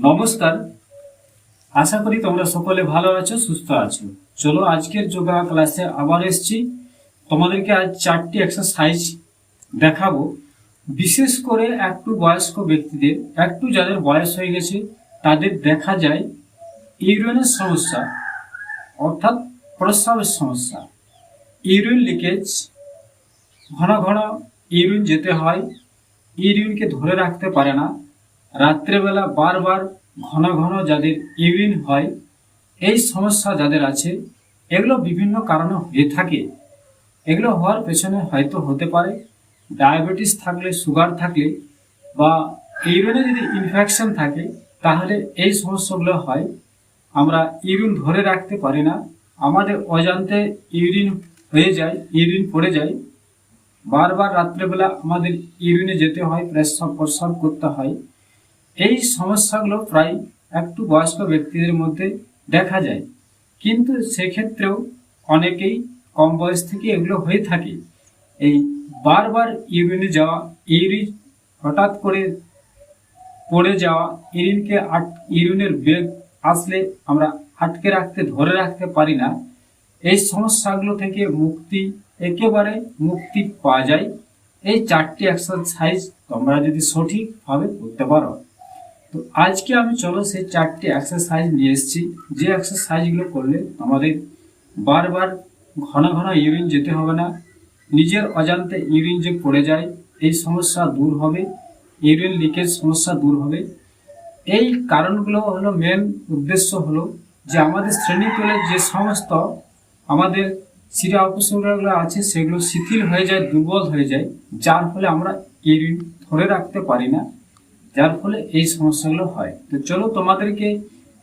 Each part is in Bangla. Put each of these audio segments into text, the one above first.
নমস্কার। আশা করি তোমরা সকলে ভালো আছো, সুস্থ আছো। চলো আজকের যোগা ক্লাসে আবার এসেছি। তোমাদেরকে আজ চারটি এক্সারসাইজ দেখাবো। বিশেষ করে একটু বয়স্ক ব্যক্তিদের, একটু যাদের বয়স হয়ে গেছে, তাদের দেখা যায় ইউরিনের সমস্যা, অর্থাৎ প্রস্রাবের সমস্যা। ইউরিন লিকেজ, ঘন ঘন ইউরিন যেতে হয়, ইউরিনকে ধরে রাখতে পারে না। রাত্রেবেলা বারবার ঘন ঘন যাদের ইউরিন হয়, এই সমস্যা যাদের আছে, এগুলো বিভিন্ন কারণে হয়ে থাকে। এগুলো হওয়ার পেছনে হয়তো হতে পারে ডায়াবেটিস থাকলে, সুগার থাকলে বা ইউরিনে যদি ইনফেকশন থাকে, তাহলে এই সমস্যাগুলো হয়। আমরা ইউরিন ধরে রাখতে পারি না। আমাদের অজান্তে ইউরিন হয়ে যায়, ইউরিন পড়ে যায়। বারবার রাত্রেবেলা আমাদের ইউরিনে যেতে হয় প্রস্রাব প্রস্রাব করতে হয়। এই সমস্যাগুলো প্রায় একটু বয়স্ক ব্যক্তিদের মধ্যে দেখা যায়। কিন্তু সেক্ষেত্রেও অনেকেই কম বয়স থেকে এগুলো হয়ে থাকে। এই বারবার ইউরিনে যাওয়া, ইউরিন হঠাৎ করে পড়ে যাওয়া, ইউরিনকে আট, ইউরিনের বেগ আসলে আমরা আটকে রাখতে, ধরে রাখতে পারি না। এই সমস্যাগুলো থেকে মুক্তি একেবারে মুক্তি পাওয়া যায়। এই চারটি এক্সারসাইজ তোমরা যদি সঠিকভাবে করতে পারো। তো আজকে আমি চলো সেই চারটি এক্সারসাইজ নিয়ে এসেছি। যে এক্সারসাইজগুলো করলে আমাদের বারবার ঘন ঘন ইউরিন যেতে হবে না, নিজের অজান্তে ইউরিন যে পড়ে যায়, এই সমস্যা দূর হবে ইউরিন লিকেজ সমস্যা দূর হবে। এই কারণগুলো হলো মেন উদ্দেশ্য হলো যে আমাদের শ্রেণীতলের যে সমস্ত আমাদের শিরা উপশমগুলো আছে, সেগুলো শিথিল হয়ে যায়, দুর্বল হয়ে যায়, যার ফলে আমরা ইউরিন ধরে রাখতে পারি না। যার ফলে এই সমস্যাগুলো হয়। তো চলো তোমাদেরকে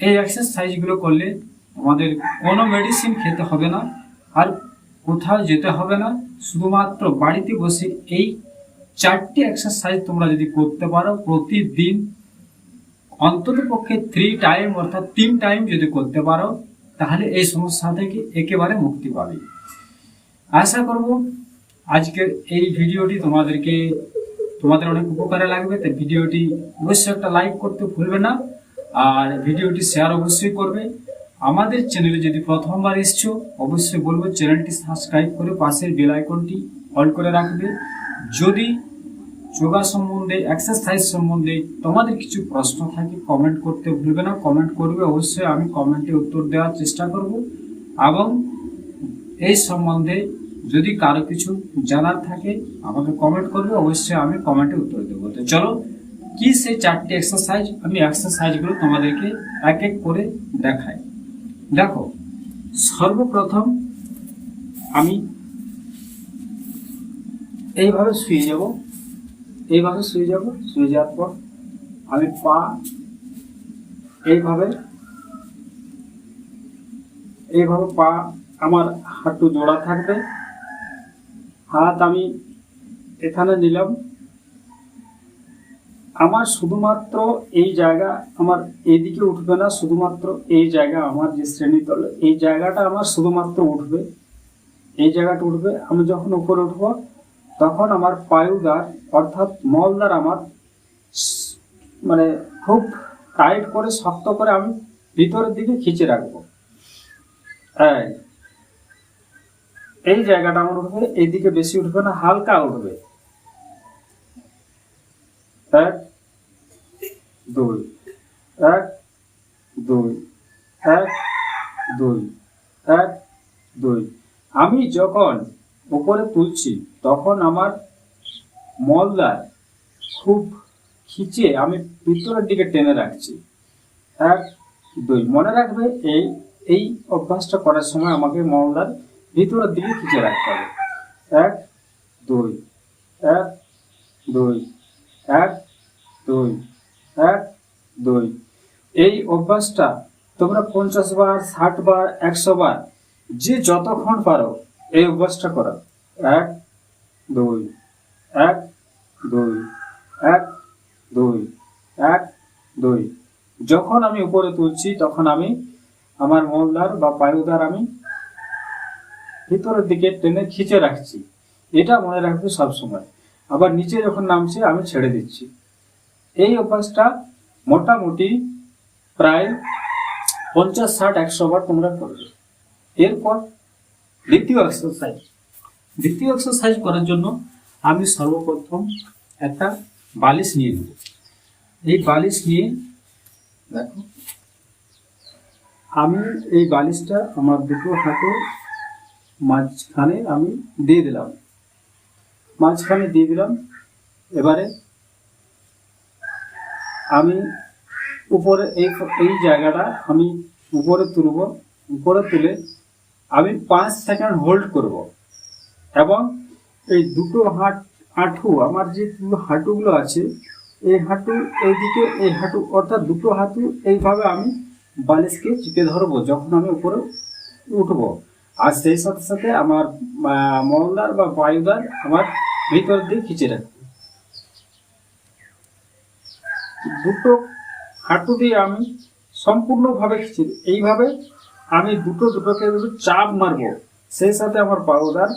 এই এক্সারসাইজগুলো করলে তোমাদের কোনো মেডিসিন খেতে হবে না, আর কোথাও যেতে হবে না। শুধুমাত্র বাড়িতে বসে এই চারটি এক্সারসাইজ তোমরা যদি করতে পারো, প্রতিদিন অন্তত পক্ষে থ্রি টাইম অর্থাৎ তিন টাইম যদি করতে পারো, তাহলে এই সমস্যা থেকে একেবারে মুক্তি পাবে। আশা করব আজকের এই ভিডিওটি তোমাদেরকে তোমাদের অনেক উপকারে লাগবে, তাই ভিডিওটি অবশ্যই একটা লাইক করতে ভুলবে না, আর ভিডিওটি শেয়ার অবশ্যই করবে। আমাদের চ্যানেলে যদি প্রথমবার এসছো, অবশ্যই বলব চ্যানেলটি সাবস্ক্রাইব করে পাশের বেল আইকনটি অল করে রাখবে। যদি যোগা সম্বন্ধে এক্সারসাইজ সম্বন্ধে তোমাদের কিছু প্রশ্ন থাকে কমেন্ট করতে ভুলবে না কমেন্ট করবে, অবশ্যই আমি কমেন্টে উত্তর দেওয়ার চেষ্টা করব। এবং এই সম্বন্ধে যদি কারও কিছু জানার থাকে, আমাকে কমেন্ট করবে, অবশ্যই আমি কমেন্টে উত্তর দেবো। তো চলো, কি সেই চারটি এক্সারসাইজ আমি এক্সারসাইজগুলো তোমাদেরকে এক এক করে দেখাই। দেখো, সর্বপ্রথম আমি এইভাবে শুয়ে যাব, এইভাবে শুয়ে যাব, শুয়ে যাওয়ার পর আমি পা এইভাবে এইভাবে পা আমার হাঁটু জোড়া থাকবে। হাত আমি এখানে নিলাম। আমার শুধুমাত্র এই জায়গা আমার এইদিকে উঠবে না, শুধুমাত্র এই জায়গা আমার যে শ্রেণীতল, এই জায়গাটা আমার শুধুমাত্র উঠবে। এই জায়গাটা উঠবে, আমি যখন উপরে উঠবো, তখন আমার পায়ুদার অর্থাৎ মলদার আমার মানে খুব টাইট করে শক্ত করে আমি ভিতরের দিকে খিচে রাখব। এই এই জায়গাটা আমার উঠবে এইদিকে বেশি উঠবে না, হালকা উঠবে। এক, দুই এক দুই এক দুই এক, দুই। আমি যখন উপরে তুলছি, তখন আমার মলদার খুব খিচে আমি ভিতরের দিকে টেনে রাখছি। এক, দুই। মনে রাখবে এই এই অভ্যাসটা করার সময় আমাকে মলদার ভিতরের দিকে খিচে রাখতে হবে। এক, দুই এক দুই এক দুই এক, দুই। এই অভ্যাসটা তোমরা পঞ্চাশ বার, ষাট বার, একশো বার, যে যতক্ষণ পারো এই অভ্যাসটা করো। এক, দুই এক দুই এক দুই এক, দুই। যখন আমি উপরে তুলছি, তখন আমি আমার মোল্লার বা পায়ুদার আমি ভিতরের দিকে টেনে খিচে রাখছি। এটা মনে রাখবে সবসময়। আবার নিচে যখন নামছে, আমি ছেড়ে দিচ্ছি। এই অভ্যাসটা মোটামুটি প্রায় পঞ্চাশ ষাট একশো বার তোমরা করবে। এরপর দ্বিতীয় এক্সারসাইজ দ্বিতীয় এক্সারসাইজ করার জন্য আমি সর্বপ্রথম একটা বালিশ নিয়ে নেব। এই বালিশ নিয়ে দেখো, আমি এই বালিশটা আমার দুটো হাতের মাঝখানে আমি দিয়ে দিলাম। মাঝখানে দিয়ে দিলাম। এবারে আমি উপরে এই এই জায়গাটা আমি উপরে তুলব। উপরে তুলে আমি পাঁচ সেকেন্ড হোল্ড করব। এবং এই দুটো হাট হাঁটু, আমার যে দুটো হাঁটুগুলো আছে, এই হাঁটু এইদিকে, এই হাঁটু, অর্থাৎ দুটো হাঁটু এইভাবে আমি বালিশকে চিপে ধরবো, যখন আমি উপরে উঠবো। আর সেই সাথে সাথে আমার মলদার বা বায়ুদার আমার ভিতর দিয়ে খিচে রাখবে। দুটো হাঁটু দিয়ে আমি সম্পূর্ণভাবে খিচে, এইভাবে আমি দুটো দুটোকে দুটো চাপ মারবো, সেই সাথে আমার পাউডার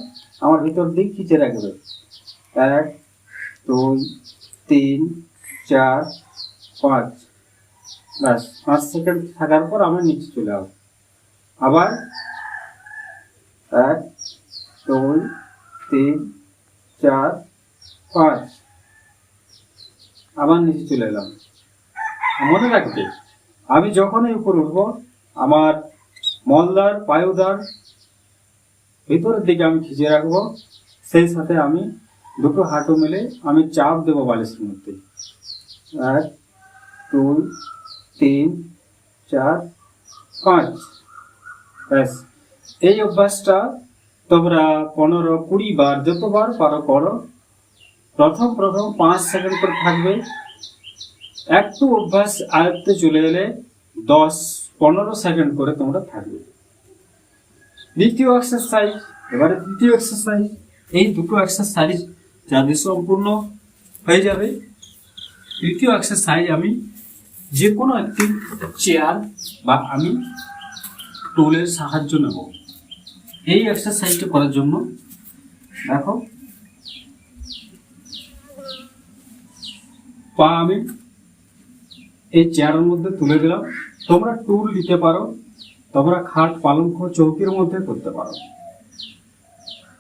আমার ভিতর দিয়ে খিচে রাখবে। এক, দুই, তিন, চার, পাঁচ। ব্যাস, পাঁচ সেকেন্ড থাকার পর আমি নিচে চলে আসব। আবার এক, দুই, তিন, চার, পাঁচ। আবার নিচে চলে এলাম। মনে রাখবে, আমি যখনই উপরে উঠবো, আমার মলদার পায়ুদার ভিতরের দিকে আমি খিচে রাখব। সেই সাথে আমি দুটো হাঁটু মিলে আমি চাপ দেবো বালিশের মধ্যে। এক, দুই, তিন, চার, পাঁচ। ব্যাস। এই অভ্যাসটা তোমরা পনেরো, কুড়ি বার যতবার পারো করো। প্রথম প্রথম পাঁচ সেকেন্ড করে থাকবে। একটু অভ্যাস আয়ত্তে চলে এলে দশ, পনেরো সেকেন্ড করে তোমরা থাকবে। দ্বিতীয় এক্সারসাইজ এবারে তৃতীয় এক্সারসাইজ এই দুটো এক্সারসাইজ যাদের সম্পূর্ণ হয়ে যাবে। তৃতীয় এক্সারসাইজ আমি যে কোনো একটি চেয়ার বা আমি টুলের সাহায্য নেব। এই এক্সারসাইজটা করার জন্য, দেখো। পা আমি এই চেয়ারের মধ্যে তুলে দিলাম। তোমরা টুল দিতে পারো, তোমরা খাট পালঙ্ক চৌকির মধ্যে করতে পারো।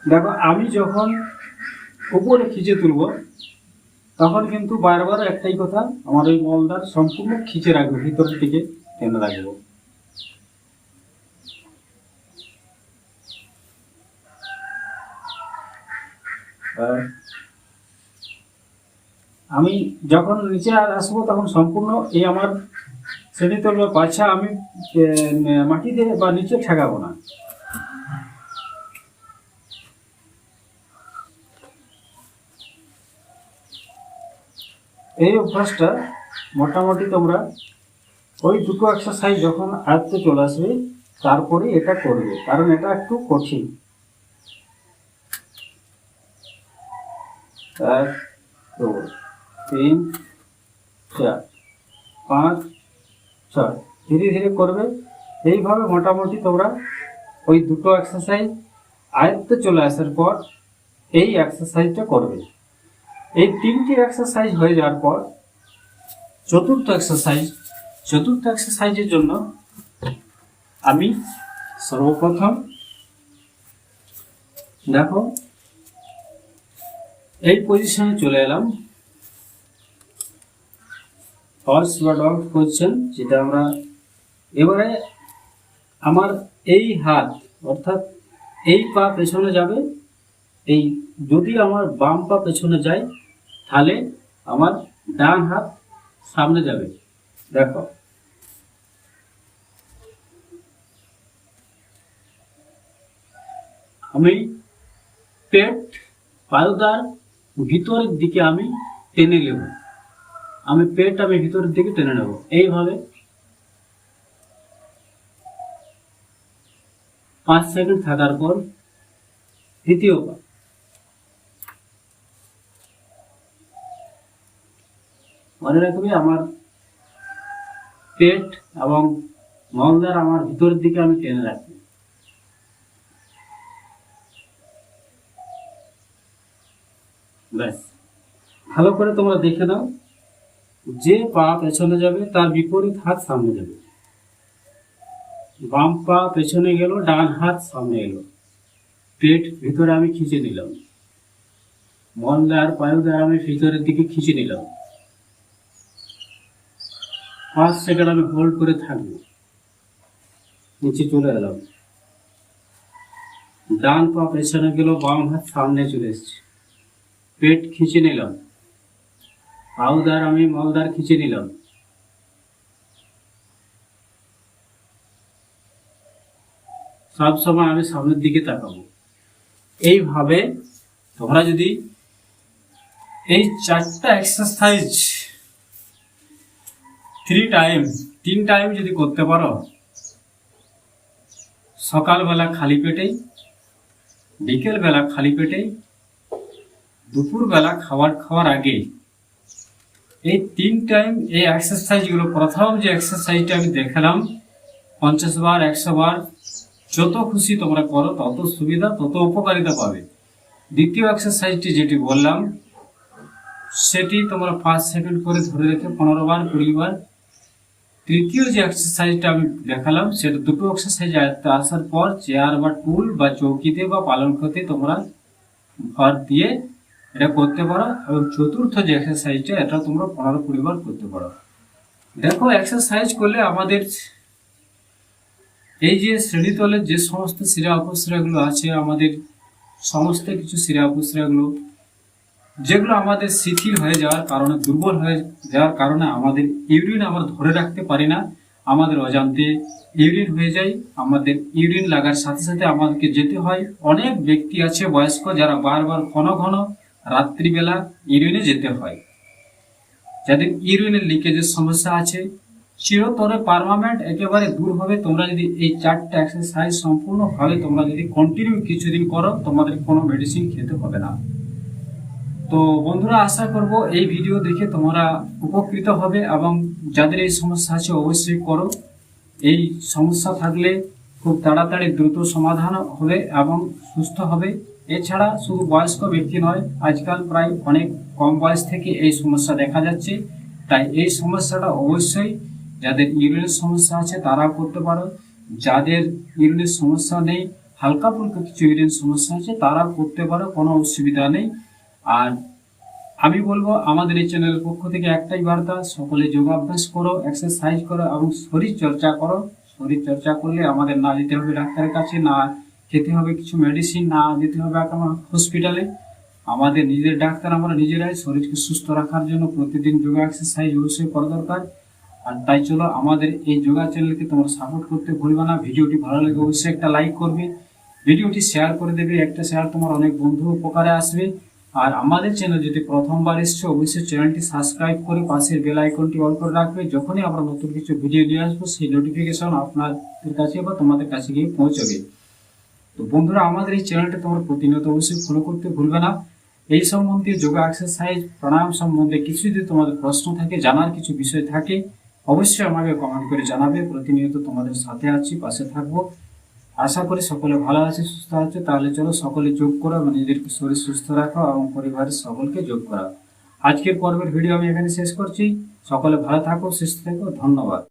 দেখো, আমি যখন উপরে খিচে তুলব, তখন কিন্তু বারবার একটাই কথা, আমার ওই মলদার সম্পূর্ণ খিচে রাখব ভিতরের দিকে টেনে রাখব। আমি যখন নিচে আসব তখন সম্পূর্ণ এই আমার শ্রেণি তলবে পাছা আমি মাটিতে বা নিচে ঠেকাবো না। এই অভ্যাসটা মোটামুটি তোমরা ওই দুটো এক্সারসাইজ যখন আয়ত্তে চলে আসবে, তারপরে এটা করবে। কারণ এটা একটু কঠিন। এক দুই, তিন, চার, পাঁচ, ছয়। ধীরে ধীরে করবে। এইভাবে মোটামুটি তোমরা ওই দুটো এক্সারসাইজ আয়ত্তে চলে আসার পর এই এক্সারসাইজটা করবে। এই তিনটি এক্সারসাইজ হয়ে যাওয়ার পর চতুর্থ এক্সারসাইজ চতুর্থ এক্সারসাইজের জন্য আমি সর্বপ্রথম দেখো এই পজিশনে চলে এলাম। হর্স বা ডগ পজিশন যেটা আমরা এবারে আমার এই হাত, অর্থাৎ এই পা পেছনে যাবে, এই যদি আমার বাম পা পেছনে যায়, তাহলে আমার ডান হাত সামনে যাবে। দেখো। আমি পেট পায়ুদার ভিতরের দিকে আমি টেনে নেব। আমি পেট আমি ভিতরের দিকে টেনে নেব। এইভাবে পাঁচ সেকেন্ড থাকার পর দ্বিতীয় পা। মনে রাখবে আমার পেট এবং মলদার আমার ভিতরের দিকে আমি টেনে রাখব। ব্যাস। ভালো করে তোমরা দেখে নাও। যে পা পেছনে যাবে, তার বিপরীত হাত সামনে যাবে। বাম পা পেছনে গেল, ডান হাত সামনে এলো। পেট ভিতরে আমি খিচে নিলাম। মলদার পায়ুদার আমি ভিতরের দিকে খিচে নিলাম। পাঁচ সেকেন্ড আমি হোল্ড করে থাকব। নিচে চলে এলাম। ডান পা পেছনে গেল, বাম হাত সামনে চলে এসছে। পেট খিচে নিলাম। পাউদার আমি মালদার খিচে নিলাম। সব সময় আমি সামনের দিকে তাকাবো। এইভাবে তোমরা যদি এই চারটা এক্সারসাইজ থ্রি টাইম তিন টাইম যদি করতে পারো, সকালবেলা খালি পেটেই, বিকেলবেলা খালি পেটেই দুপুরবেলা খাবার খাওয়ার আগে এই তিন টাইম এই এক্সারসাইজগুলো প্রথম যে এক্সারসাইজটা আমি দেখালাম, পঞ্চাশ বার, একশো বার, যত খুশি তোমরা করো, তত সুবিধা, তত উপকারিতা পাবে। দ্বিতীয় এক্সারসাইজটি যেটি বললাম, সেটি তোমরা পাঁচ সেকেন্ড করে ধরে রেখে পনেরো বার, কুড়ি বার। তৃতীয় যে এক্সারসাইজটা আমি দেখালাম, সেটা দুটো এক্সারসাইজ আয়ত্তে আসার পর চেয়ার বা টুল বা চৌকিতে বা পালনকতে তোমরা ভর দিয়ে এটা করতে পারো এবং চতুর্থ যে এক্সারসাইজটা এটা তোমরা পনেরো কুড়ি বার করতে পারো। দেখো এক্সারসাইজ করলে আমাদের এই যে শ্রেণীতলের যে সমস্ত শিরা উপশিরাগুলো আছে, আমাদের সমস্ত কিছু শিরা উপশিরাগুলো যেগুলো আমাদের শিথিল হয়ে যাওয়ার কারণে, দুর্বল হয়ে যাওয়ার কারণে আমাদের ইউরিন আমরা ধরে রাখতে পারি না, আমাদের অজান্তে ইউরিন হয়ে যায়, আমাদের ইউরিন লাগার সাথে সাথে আমাদেরকে যেতে হয়। অনেক ব্যক্তি আছে, বয়স্ক, যারা বারবার ঘন ঘন রাত্রিবেলা ইউরিনে যেতে হয়। যাদের ইউরিনের লিকেজের সমস্যা আছে, চিরতরে পারমানেন্ট একেবারে দূর হবে। তোমরা যদি এই চারটা এক্সারসাইজ সম্পূর্ণভাবে তোমরা যদি কন্টিনিউ কিছুদিন করো, তোমাদের কোনো মেডিসিন খেতে হবে না। তো বন্ধুরা, আশা করব এই ভিডিও দেখে তোমরা উপকৃত হবে এবং যাদের এই সমস্যা আছে অবশ্যই করো। এই সমস্যা থাকলে খুব তাড়াতাড়ি দ্রুত সমাধান হবে এবং সুস্থ হবে। এছাড়া শুধু বয়স্ক ব্যক্তি নয়, আজকাল প্রায় অনেক কম বয়স থেকে এই সমস্যা দেখা যাচ্ছে। তাই এই সমস্যাটা অবশ্যই যাদের ইউরিনের সমস্যা আছে তারা করতে পারো। যাদের ইউরিনের সমস্যা নেই, হালকা ফুলকা কিছু ইউরিন সমস্যা আছে তারা করতে পারো, কোনো অসুবিধা নেই। আর আমি বলব, আমাদের এই চ্যানেলের পক্ষ থেকে একটাই বার্তা, সকলে যোগাভ্যাস করো এক্সারসাইজ করো এবং শরীর চর্চা করো। শরীর চর্চা করলে আমাদের না যেতে হবে ডাক্তারের কাছে, না খেতে হবে কিছু মেডিসিন না যেতে হবে আমার হসপিটালে আমাদের নিজের ডাক্তার আমরা নিজেরাই, শরীরকে সুস্থ রাখার জন্য প্রতিদিন যোগা এক্সারসাইজ অবশ্যই করা দরকার। আর তাই চলো আমাদের এই যোগা চ্যানেলকে তোমরা সাপোর্ট করতে ভুলবে না। ভিডিওটি ভালো লাগে অবশ্যই একটা লাইক করবে। ভিডিওটি শেয়ার করে দেবে। একটা শেয়ার তোমার অনেক বন্ধু উপকারে আসবে। আর আমাদের চ্যানেল যদি প্রথমবার এসছে, অবশ্যই চ্যানেলটি সাবস্ক্রাইব করে পাশের বেল আইকনটি অন করে রাখবে। যখনই আমরা নতুন কিছু ভিডিও নিয়ে আসব, সেই নোটিফিকেশন আপনাদের কাছে বা তোমাদের কাছে গিয়ে পৌঁছবে। তো বন্ধুরা, আমাদের এই চ্যানেলটা তোমরা প্রতিনিয়ত অবশ্যই ফলো করতে ভুলবে না। এই সম্বন্ধে, যোগা এক্সারসাইজ প্রাণায়াম সম্বন্ধে কিছু যদি তোমাদের প্রশ্ন থাকে, জানার কিছু বিষয় থাকে, অবশ্যই আমাকে কমেন্ট করে জানাবে। প্রতিনিয়ত তোমাদের সাথে আছি, পাশে থাকব। আশা করি সকলে ভালো আছে, সুস্থ আছে। তাহলে চলো সকলে যোগ করা এবং নিজেদেরকে শরীর সুস্থ রাখো এবং পরিবারের সকলকে যোগ করা। আজকের পর্বের ভিডিও আমি এখানে শেষ করছি। সকলে ভালো থাকো, সুস্থ থাকো, ধন্যবাদ।